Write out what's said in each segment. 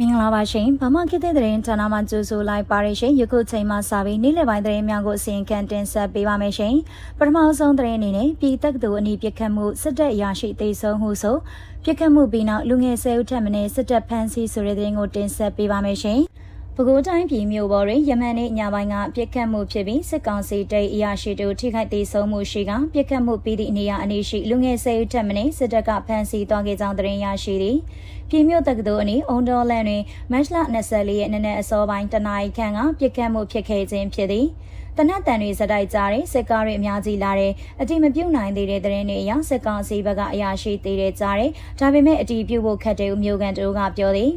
မင်္ဂလာပါရှင်ဗမာခေတ်တဲ့သတင်းဌာနမှကြိုဆိုလိုက်ပါရရှင်ယခုချိန်မှစပြီးနေ့လယ်ပိုင်းသတင်းများကိုအစီရင်ခံတင်ဆက်ပေးပါမယ်ရှင်ပထမဆုံးသတင်းအနေနဲ့ပြည်သက်သူအနီးပြစ်ခတ်မှုစစ်တပ်အရာရှိတေဆုံးမှုဆိုပြစ်ခတ်မှုပြီးနောက်လူငယ်ဆယ်ဦးထက်မင်းစစ်တပ်ဖမ်းဆီးဆိုတဲ့သတင်းကိုတင်ဆက်ပေးပါမယ်ရှင်ပဲခူးတိုင်းပြည်မြို့ပေါ်တွင်ယမန်နေ့ညပိုင်းကပြစ်ခတ်မှုဖြစ်ပြီးစစ်ကောင်စီတပ်အရာရှိတို့ထိခိုက်ဒေဆုံးမှုရှိကပြစ်ခတ်မှုပြီးသည့်နေရာအနီးရှိလူငယ်ဆယ်ဦးထက်မင်းစစ်တပ်ကဖမ်းဆီးသွားခဲ့ကြောင်းသတင်းရရှိသည် ပြည်မြို့တက္ကသိုလ်အနီးအုံတော်လန်တွင်မတ်လ24ရက်နေ့နက်အစောပိုင်းတနာရီခန့်ကပြစ်ခတ်မှုဖြစ်ခဲ့ခြင်းဖြစ်သည်တနက်တန်တွေစတိုက်ကြတဲ့စစ်ကားတွေအများကြီးလာတဲ့အတိမပြုတ်နိုင်သေးတဲ့သတင်းတွေအရစစ်ကောင်စီဘက်ကအရာရှိသေးတဲ့ကြားတယ်ဒါပေမဲ့အတီးပြုတ်ဖို့ခက်တယ်ဦးမျိုးကန်တို့ကပြောသည်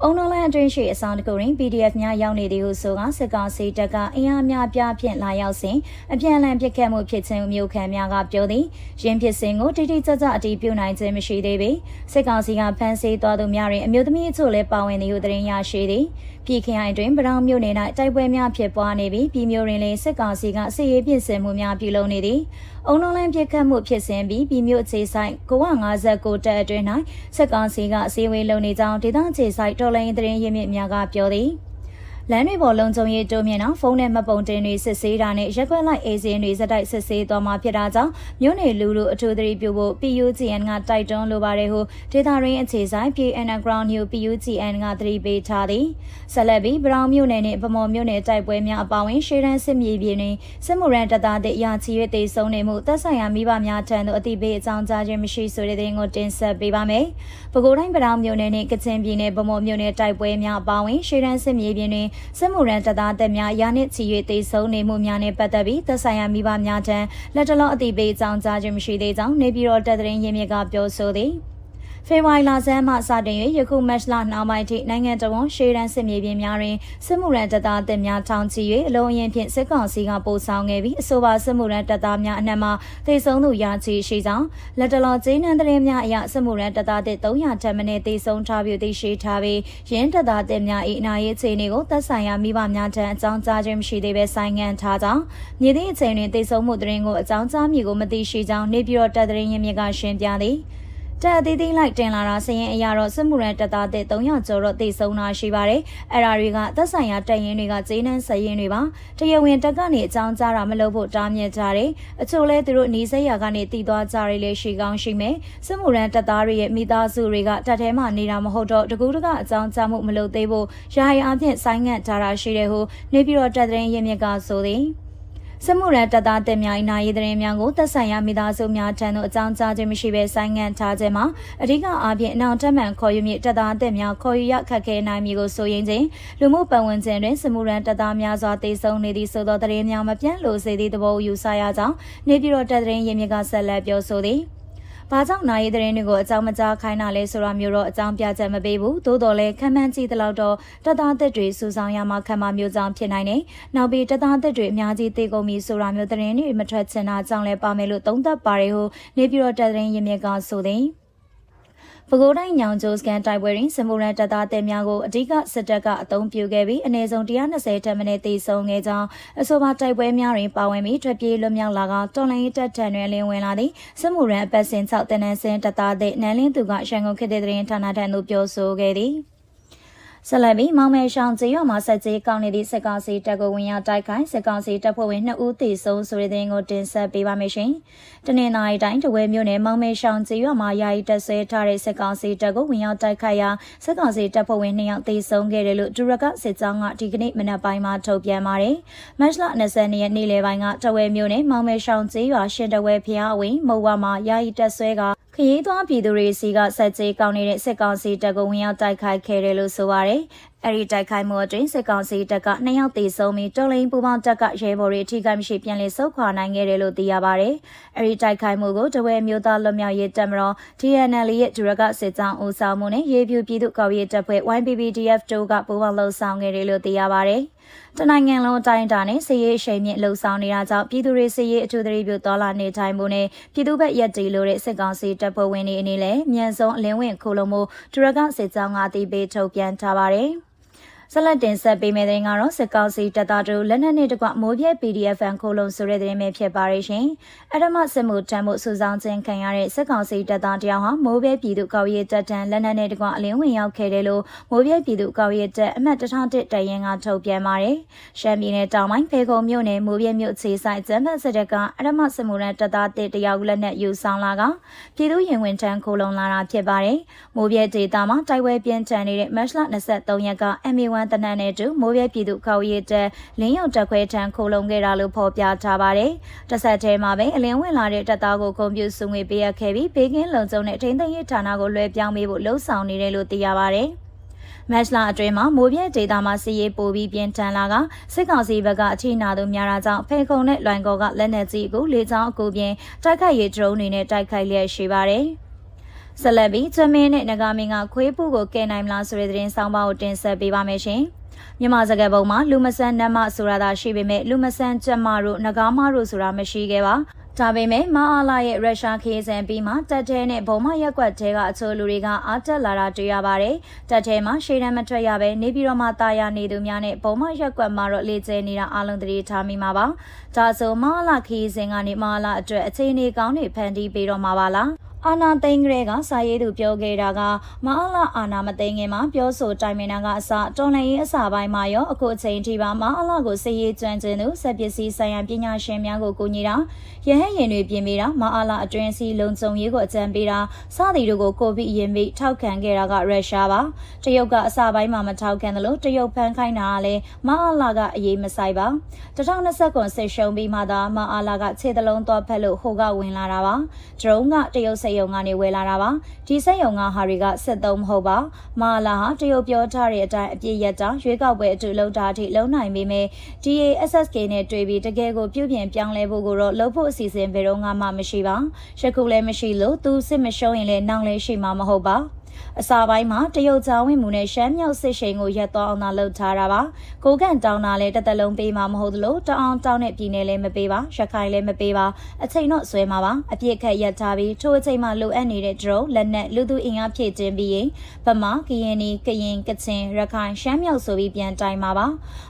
အုံတော်လန်အတွင်းရှိအဆောင်တကူရင် PDF များရောက်နေသည်ဟုဆိုကစစ်ကောင်စီတပ်ကအင်အားများပြားဖြင့်လာရောက်စဉ်အပြန်အလှန်ပစ်ခတ်မှုဖြစ်ခြင်းမျိုးခံများကပြောသည်ရင်းဖြစ်စဉ်ကိုတိတိကျကျအတီးပြုတ်နိုင်ခြင်းမရှိသေးပေစစ်ကောင်စီကဖမ်းဆီးသွားသူများတွင်အမျိုးသမီးအချို့လည်းပါဝင်သည်ဟုသတင်းရရှိသည်ပြည်ခိုင်တွင်ပရောင်မြို့နယ်၌တိုက်ပွဲများဖြစ်ပွားနေပြီးပြည်မြို့တွင်လည်းစစ်ကောင်စီကစစ်ရေးပြင်ဆင်မှုများပြုလုပ်နေသည်အုံလုံးလန်းပြစ်ခတ်မှုဖြစ်စဉ်ပြီးပြည်မြို့အခြေဆိုင်959တပ်အတွင်း၌စစ်ကောင်စီကအစည်းအဝေးလုပ်နေကြောင်းဒေသအခြေဆိုင်တော်လိုင်းသတင်းရင်းမြစ်များကပြောသည် လမ်းတွေပေါ်လုံခြုံရေးတိုးမြင့်အောင်ဖုန်းနဲ့မပုံတင်တွေစစ်ဆေးတာနဲ့ရက်ွက်လိုက်အေဂျင်တွေစတိုက်စစ်ဆေးသွားမှာဖြစ်တာကြောင့်မြို့နယ်လူလူအထူးသတိပြုဖို့ PUGN ကတိုက်တွန်းလိုပါတယ်ဟုဒေတာရင်းအခြေဆိုင် PN Ground New PUGN ကသတိပေးထားသည်ဆက်လက်ပြီးဘရောင်မြို့နယ်နဲ့ဗမော်မြို့နယ်တိုက်ပွဲများအပါအဝင်ရှေးတန်းစစ်မြေပြင်တွင်စစ်မှုရန်တပ်သားတဲ့ရာချီ၍တေဆုံးနေမှုတပ်ဆိုင်ရာမိဘများထံသို့အတိပေးအကြောင်းကြားခြင်းမရှိဆိုတဲ့သတင်းကိုတင်ဆက်ပေးပါမယ်။ပဲခူးတိုင်းဗရောင်မြို့နယ်နဲ့ကချင်ပြည်နယ်ဗမော်မြို့နယ်တိုက်ပွဲများအပါအဝင်ရှေးတန်းစစ်မြေပြင်တွင်စစ်မှုရန်တပ်သားတပ်များရာနှစ်ချီ၍တေဆုံးနေမှုများနဲ့ပတ်သက်ပြီးသက်ဆိုင်ရာမိဘများထံလက်တလုံးအသိပေးအကြောင်းကြားခြင်းမရှိသေးကြောင်းနေပြည်တော်တပ်သတင်းရင်းမြစ်ကပြောဆိုသည်။ ဖေဖော်ဝါရီလဆန်းမှစတင်၍ယခုမတ်လနောက်ပိုင်းထိနိုင်ငံတော်ဝန်ရှေးရန်စစ်မြေပြင်များတွင်စစ်မှုရန်တပ်သားအသစ်များထောင်ချီ၍အလုံးအရင်ဖြင့်စစ်ကောင်စီကပို့ဆောင်ခဲ့ပြီးအဆိုပါစစ်မှုရန်တပ်သားများအနက်မှသေဆုံးသူရာချီရှိကြောင်းလက်တလောကျေးနန်းသတင်းများအရစစ်မှုရန်တပ်သားတစ်300ထက်မနည်းသေဆုံးထားပြီးသိရှိထားပြီးရင်းတပ်သားတစ်များ၏အနာရေးအခြေအနေကိုသက်ဆိုင်ရာမိဘများထံအကြောင်းကြားခြင်းမရှိသေးဘဲဆိုင်ငံ့ထားကြောင်းမြေသည့်အချိန်တွင်သေဆုံးမှုသတင်းကိုအကြောင်းကြားမည်ကိုမသိရှိကြောင်းနေပြည်တော်တပ်သတင်းရင်းမြစ်ကရှင်းပြသည် တက်အသေးသေးလိုက်တင်လာတာစရင်အရာတော့စစ်မှုရန်တပ်သားတဲ့300ကျော်တော့တိတ်ဆုံးတာရှိပါတယ်။အဲ့ဒါတွေကသက်ဆိုင်ရာတပ်ရင်းတွေကဂျင်းနှန်းစရင်တွေပါ။တရားဝင်တပ်ကနေအကြောင်းကြားတာမလုပ်ဖို့တားမြစ်ကြတယ်။အချို့လဲသူတို့နီးစက်ရာကနေတည်သွားကြရလေရှိကောင်းရှိမယ်။စစ်မှုရန်တပ်သားတွေရဲ့မိသားစုတွေကတပ်ထဲမှာနေတာမဟုတ်တော့တကူးတကအကြောင်းကြားမှုမလုပ်သေးဖို့ယာယီအဖြစ်ဆိုင်းငံ့ထားတာရှိတယ်ဟုနေပြည်တော်တပ်သတင်းရင်းမြစ်ကဆိုသည်။ စမှုရန်တပ်သားတင်များ၏နာရီသတင်းများကိုသက်ဆိုင်ရာမိသားစုများထံသို့အကြောင်းကြားခြင်းမရှိဘဲဆိုင်းငံ့ထားခြင်းမှာအဓိကအားဖြင့်အနောက်တက်မှန်ခေါ်ယူမည့်တပ်သားတင်များခေါ်ယူရခက်ခဲနိုင်မည်ကိုဆိုရင်ချင်းလူမှုပတ်ဝန်းကျင်တွင်စမှုရန်တပ်သားများစွာတေဆုံးနေသည့်ဆိုသောသတင်းများမပြန့်လို့စေသည့်သဘောယူဆရကြောင်းနေပြည်တော်တပ်သတင်းရင်းမြစ်ကဆက်လက်ပြောဆိုသည်။ ဘာကြောင့်နိုင်ရေးသတင်းတွေကိုအကြောင်းမကြားခိုင်းတာလဲဆိုတာမျိုးတော့အကြောင်းပြချက်မပေးဘူးသို့တော်လည်းခံမှန်းကြည့်သလောက်တော့တပ်သားသက်တွေစူဆောင်းရမှာခံမမျိုးကြောင့်ဖြစ်နိုင်တယ်နောက်ပြီးတပ်သားသက်တွေအများကြီးတေကုန်ပြီဆိုတာမျိုးသတင်းတွေမထွက်ချင်တာကြောင့်လည်းပါမယ်လို့သုံးသပ်ပါတယ်ဟုနေပြည်တော်တပ်သတင်းရင်းမြစ်ကဆိုသည် ပဲခူးတိုင်းညောင်ကျိုးစကန်တိုက်ပွဲတွင်စမူရန်တပ်သားတပ်များကိုအ धिक စစ်တပ်ကအုံပြုခဲ့ပြီးအနည်းဆုံး120တပ်မင်းတေဆုံးခဲ့ကြောင်းအဆိုပါတိုက်ပွဲများတွင်ပါဝင်ပြီးထွက်ပြေးလွတ်မြောက်လာကတော်လိုင်းတပ်ထံတွင်လင်းဝင်လာသည့်စမူရန်အပတ်စဉ်6တနန်းစင်တပ်သားတဲ့နန်းလင်းသူကရန်ကုန်ခေတ်တဲ့သတင်းဌာနထံသို့ပြောဆိုခဲ့သည် ဆက်လက်ပြီးမောင်မဲရှောင်းကျေးရွာမှာဆက်ကြေးကောင်းနေသည့်စစ်ကောင်စီတပ်ကိုဝင်ရောက်တိုက်ခိုက်စစ်ကောင်စီတပ်ဖွဲ့ဝင်2ဦးသေဆုံးဆိုတဲ့တဲ့ကိုတင်ဆက်ပေးပါမယ်ရှင်။တနင်္လာရီတိုင်းတဝဲမြို့နယ်မောင်မဲရှောင်းကျေးရွာမှာယာယီတပ်ဆွဲထားတဲ့စစ်ကောင်စီတပ်ကိုဝင်ရောက်တိုက်ခိုက်ရာစစ်ကောင်စီတပ်ဖွဲ့ဝင်2ယောက်သေဆုံးခဲ့တယ်လို့ဒူရကစစ်ကြောင်းကဒီကနေ့မနက်ပိုင်းမှာထုတ်ပြန်ပါတယ်။မတ်လ20ရက်နေ့လယ်ပိုင်းကတဝဲမြို့နယ်မောင်မဲရှောင်းကျေးရွာရှင်တဝဲဖျားဝင်မုံဝါမှာယာယီတပ်ဆွဲက ခရီးသွားပြည်သူတွေစီကဆက်ကြေးကောင်းနေတဲ့စစ်ကောင်စီတပ်ကိုဝင်ရောက်တိုက်ခိုက်ခဲ့တယ်လို့ဆိုပါတယ်။အဲဒီတိုက်ခိုက်မှုအတွင်းစစ်ကောင်စီတပ်ကနှစ်ယောက်သေဆုံးပြီးတော်လိန်ပူပေါင်းတပ်ကရဲဘော်တွေအထိကမရှိပြန်လည်ဆုတ်ခွာနိုင်ခဲ့တယ်လို့သိရပါတယ်။အဲဒီတိုက်ခိုက်မှုကိုတဝဲမျိုးသားလွတ်မြောက်ရေးတပ်မတော် DNL ရဲ့ဒူရကစစ်ကြောင်းဦးဆောင်မှုနဲ့ရေပြူပြည်သူ့ကော်ရေးတပ်ဖွဲ့ YPPDF တို့ကပူးပေါင်းလှုပ်ဆောင်ခဲ့တယ်လို့သိရပါတယ်။ တနိုင်ငံလုံးအတိုင်းအတာနဲ့စည်ရေးအရှိန်မြင့်လှုံ့ဆော်နေတာကြောင့်ပြည်သူတွေစည်ရေးအထူးသတိပြုတော်လာနေထိုင်မှုနဲ့ပြည်သူ့ဘက်ရက်တီလို့တဲ့စစ်ကောင်စီတပ်ဖွဲ့ဝင်တွေအနေနဲ့မြန်ဆုံးအလင်းဝင်ခိုးလုံးမှုဒရဂစစ်ကြောင်းကအတိပေးထုတ်ပြန်ထားပါတယ်။ ဆက်လက်တင်ဆက်ပေးမယ့်တဲ့ကတော့စစ်ကောင်စီတပ်သားတို့လက်နက်နဲ့တကွမိုးပြဲ PDF ဖန်ခိုးလုံးဆိုတဲ့တဲ့ပဲဖြစ်ပါရဲ့ရှင်။အရမစစ်မှုတမ်းမှုစုဆောင်ခြင်းခံရတဲ့စစ်ကောင်စီတပ်သားတယောက်ဟာမိုးပြဲပြည်သူကောက်ရဲတပ်တန်းလက်နက်နဲ့တကွအလင်းဝင်ရောက်ခဲ့တယ်လို့မိုးပြဲပြည်သူကောက်ရဲတပ်အမှတ်1001တရင်ကထုတ်ပြန်ပါတယ်။ရှမ်းပြည်နယ်တောင်ပိုင်းဖေကုံမြို့နယ်မိုးပြဲမြို့ခြေဆိုင်ကျန်းဖတ်စစ်တပ်ကအရမစစ်မှုရန်တပ်သားတစ်တယောက်လက်နက်ယူဆောင်လာကပြည်သူရင်ဝင်တန်းခိုးလုံးလာတာဖြစ်ပါတယ်။မိုးပြဲဒေသမှာတိုက်ပွဲပြင်းထန်နေတဲ့မတ်လ23ရက်က MA1 တနက်နဲ့တူမိုးပြဲပြည်သူကောက်ရဲတဲ့လင်းရုံတက်ခွဲထံခိုလုံခဲ့တာလို့ဖော်ပြထားပါတယ်။တစ်ဆက်တည်းမှာပဲအလင်းဝင်လာတဲ့တပ်သားကိုကွန်ပျူတာငွေပေးရခဲ့ပြီးဘေးကင်းလုံခြုံတဲ့ထိန်းသိမ်းရေးဌာနကိုလွှဲပြောင်းပေးဖို့လှုံ့ဆော်နေတယ်လို့သိရပါတယ်။မက်လာအတွင်းမှာမိုးပြဲဒေတာမှာစီရေးပိုပြီးပြင်းထန်လာကစစ်ကောင်စီဘက်ကအထိနာသူများတာကြောင့်ဖေခုံနဲ့လွိုင်ကော်ကလက်နက်ကြီးကိုလေကြောင်းအကူပြင်တိုက်ခိုက်ရေးဒရုန်းတွေနဲ့တိုက်ခိုက်လျက်ရှိပါတယ်။ ဆက်လက်ပြီးကျွမင်းနဲ့နဂါမင်းကခွေးပူကိုကဲနိုင်မလားဆိုတဲ့သတင်းဆောင်ပါကိုတင်ဆက်ပေးပါမယ်ရှင်။မြန်မာစကားပုံမှာလူမဆန်းနတ်မဆိုတာသာရှိပေမဲ့လူမဆန်းကြက်မတို့နဂါမတို့ဆိုတာမရှိခဲ့ပါ။ဒါပေမဲ့မအားလာရဲ့ရုရှားခေးစံပြီးမှတက်တဲနဲ့ဘုံမရက်ကွက်တဲကအချို့လူတွေကအားတက်လာတာတွေ့ရပါတယ်။တက်တဲမှာရှေ့တန်းမထွက်ရပဲနေပြီးတော့မှတာယာနေသူများနဲ့ဘုံမရက်ကွက်မှာတော့လေကျဲနေတာအလုံးတရေထားမိမှာပါ။ဒါဆိုမအားလာခေးစံကနေမအားလာအတွက်အခြေအနေကောင်းတွေဖန်တီးပေးတော့မှာပါလား။ အာနာသိန်းကလေးကစာရေးသူပြောခဲ့တာကမအားလာအာနာမသိန်းခင်မှာပြောဆိုတိုင်မင်တာကအစတော်လှန်ရေးအစာပိုင်းမှာရောအခုအချိန်ထိပါမအားလာကိုစည်ရေးကျွမ်းကျင်သူစက်ပစ္စည်းဆိုင်ရာပညာရှင်များကိုကူညီတာရဟန်းရင်တွေပြင်ပေးတာမအားလာအတွင်းစီလုံခြုံရေးကိုအကြံပေးတာစသည်တို့ကိုကိုဗစ်ရင်ပြီးထောက်ခံခဲ့တာကရုရှားပါတရုတ်ကအစာပိုင်းမှာမထောက်ခံတယ်လို့တရုတ်ဖန်ခိုင်းတာကလည်းမအားလာကအရေးမဆိုင်ပါ2020ခုစစ်ရှုံးပြီးမှသာမအားလာကခြေတလုံးသွားဖက်လို့ဟိုကဝင်လာတာပါဒရုန်းကတရုတ်စက်ရုံကနေဝယ်လာတာပါဒီစက်ရုံကဟာတွေကစစ်သုံးမဟုတ်ပါမာလာဟာတရုတ်ပြောထားတဲ့အတိုင်းအပြည့်ရတာရွေးကောက်ပွဲအတူလုံတာအထိလုံနိုင်ပေမဲ့ DASSK နဲ့တွေ့ပြီးတကယ်ကိုပြုပြင်ပြောင်းလဲဖို့ကိုတော့လုပ်ဖို့အစီအစဉ်ဘယ်တော့မှမရှိပါယခုလည်းမရှိလို့သူစစ်မရှုံးရင်လည်းနောက်လည်းရှိမှာမဟုတ်ပါ အစာပိုင်းမှာတရုတ်ချောင်းဝင်မှုနဲ့ရှမ်းမြောက်စစ်ရှိန်ကိုရက်သွားအောင်သာလုပ်ထားတာပါကိုကန်တောင်းတာလည်းတစ်သက်လုံးပေးမှာမဟုတ်သလိုတအောင်တောင်းတဲ့ပြည်နယ်လည်းမပေးပါရခိုင်လည်းမပေးပါအချိန်တော့ဆွဲမှာပါအပြစ်ခတ်ရက်ထားပြီးထိုအချိန်မှလိုအပ်နေတဲ့ဒရုန်းလက်နက်လူသူအင်အားဖြည့်ခြင်းပြီးရင်ဗမာကရင်နီကရင်ကချင်ရခိုင်ရှမ်းမြောက်ဆိုပြီးပြန်တိုင်မှာပါ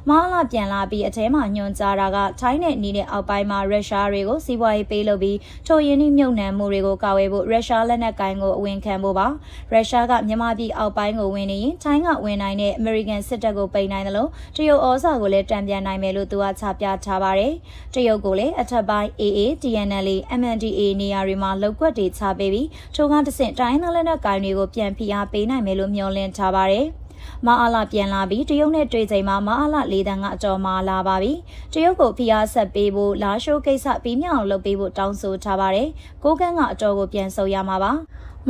မဟာလာပြန်လာပြီးအထဲမှာညွန်ကြားတာကထိုင်းနဲ့နီးတဲ့အောက်ပိုင်းမှာရုရှားတွေကိုစီးပွားရေးပေးလို့ပြီးထိုရင်းနှီးမြုပ်နှံမှုတွေကိုကာဝယ်ဖို့ရုရှားလက်နက်ကိုင်ကိုအဝင်ခံဖို့ပါရုရှားကမြန်မာပြည်အောက်ပိုင်းကိုဝင်နေရင်ထိုင်းကဝင်နိုင်တဲ့ American စစ်တပ်ကိုပိတ်နိုင်တယ်လို့တရုတ်ဩဇာကိုလည်းတံပြန်နိုင်မယ်လို့သူကချပြထားပါတယ်။တရုတ်ကိုလည်းအထက်ပိုင်း AA, TNL, MNDA နေရာတွေမှာလောက်ကွက်တွေချပေးပြီးထိုကတဆင့်တိုင်းနယ်လက်နက်ကိုင်တွေကိုပြန်ဖိအားပေးနိုင်မယ်လို့မျှော်လင့်ထားပါတယ်။မအားလာပြန်လာပြီးတရုတ်နဲ့တွေ့ချိန်မှာမအားလာလေးတန်းကအတော်မာလာပါပြီတရုတ်ကိုဖိအားဆက်ပေးဖို့လာရှိုးကိစ္စပြီးမြောက်လုပ်ပေးဖို့တောင်းဆိုထားပါတယ်ကိုကန်းကအတော်ကိုပြန်ဆုပ်ရမှာပါ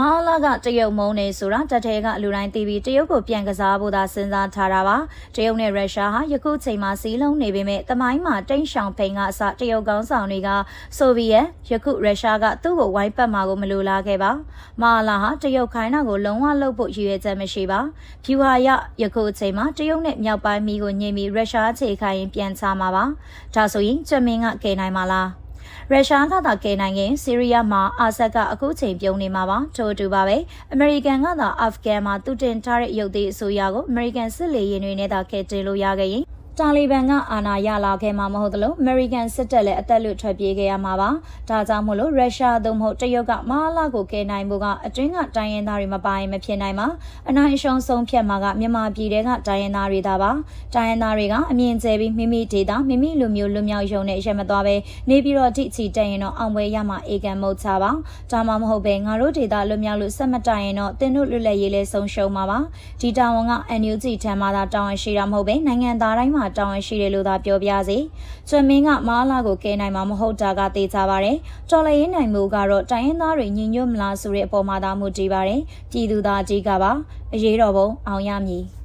မအားလာကတရုတ်မုံနေဆိုတာတထဲကလူတိုင်းသိပြီးတရုတ်ကိုပြန်ကစားဖို့သာစဉ်းစားထားတာပါတရုတ်နဲ့ရုရှားဟာယခုချိန်မှာစီးလုံးနေပေမဲ့တမိုင်းမှာတိန့်ရှောင်ဖိန်ကအစတရုတ်ကောင်းဆောင်တွေကဆိုဗီယက်ယခုရုရှားကသူ့ကိုဝိုင်းပတ်မှာကိုမလိုလားခဲ့ပါမအားလာဟာတရုတ်ခိုင်းတာကိုလုံးဝလှုပ်ဖို့ရည်ရွယ်ချက်မရှိပါဖြူဟာရယခုအချိန်မှာတရုတ်နဲ့မြောက်ပိုင်းမီကိုညှိပြီးရုရှားခြေခိုင်းပြန်ချမှာပါဒါဆိုရင်ဂျမင်းကကယ်နိုင်မှာလား ရုရှားကသာကယ်နိုင်ရင်ဆီးရီးယားမှာအာဆက်ကအခုချိန်ပြုံးနေမှာပါထို့အတူပါပဲအမေရိကန်ကသာအာဖဂန်မှာတူတင်ထားတဲ့ရုပ်သေးအစိုးရကိုအမေရိကန်စစ်လေယာဉ်တွေနဲ့သာကယ်တင်လို့ရခဲ့ရင် တာလီဘန်ကအာဏာရလာခဲ့မှာမဟုတ်သလိုအမေရိကန်စစ်တပ်လည်းအသက်လွတ်ထွက်ပြေးခဲ့ရမှာပါဒါကြောင့်မို့လို့ရုရှားသို့မဟုတ်တရုတ်ကမဟာလာကိုကယ်နိုင်ဖို့ကအတွင်းကတိုင်းရင်းသားတွေမပိုင်မဖြစ်နိုင်ပါအနိုင်အရှုံးဆုံးဖြတ်မှာကမြန်မာပြည်တဲကတိုင်းရင်းသားတွေသာပါတိုင်းရင်းသားတွေကအမြင်ကျဲပြီးမိမိဒေတာမိမိလူမျိုးလူမျိုးယုံနဲ့ရက်မသွားပဲနေပြီးတော့တိချီတက်ရင်တော့အောင်ပွဲရမှာအေကန်မဟုတ်ချပါဒါမှမဟုတ်ပဲငါတို့ဒေတာလူမျိုးလူဆက်မတိုင်ရင်တော့တင်တို့လွတ်လပ်ရေးလဲဆုံးရှုံးမှာပါဒီတာဝန်က NUG ထံမှာသာတာဝန်ရှိတာမဟုတ်ပဲနိုင်ငံသားတိုင်းမှာတာဝန်ရှိတယ်လို့သာပြောပြစေ။ကျွမ်းမင်းကမားလာကိုကဲနိုင်မှာမဟုတ်တာကသိကြပါတယ်။တော်လရင်နိုင်မှုကတော့တိုင်းရင်းသားတွေညီညွတ်မလားဆိုတဲ့အပေါ်မှာသာမူတည်ပါတယ်။ပြည်သူသားကြီးကပါအရေးတော်ပုံအောင်ရမည်။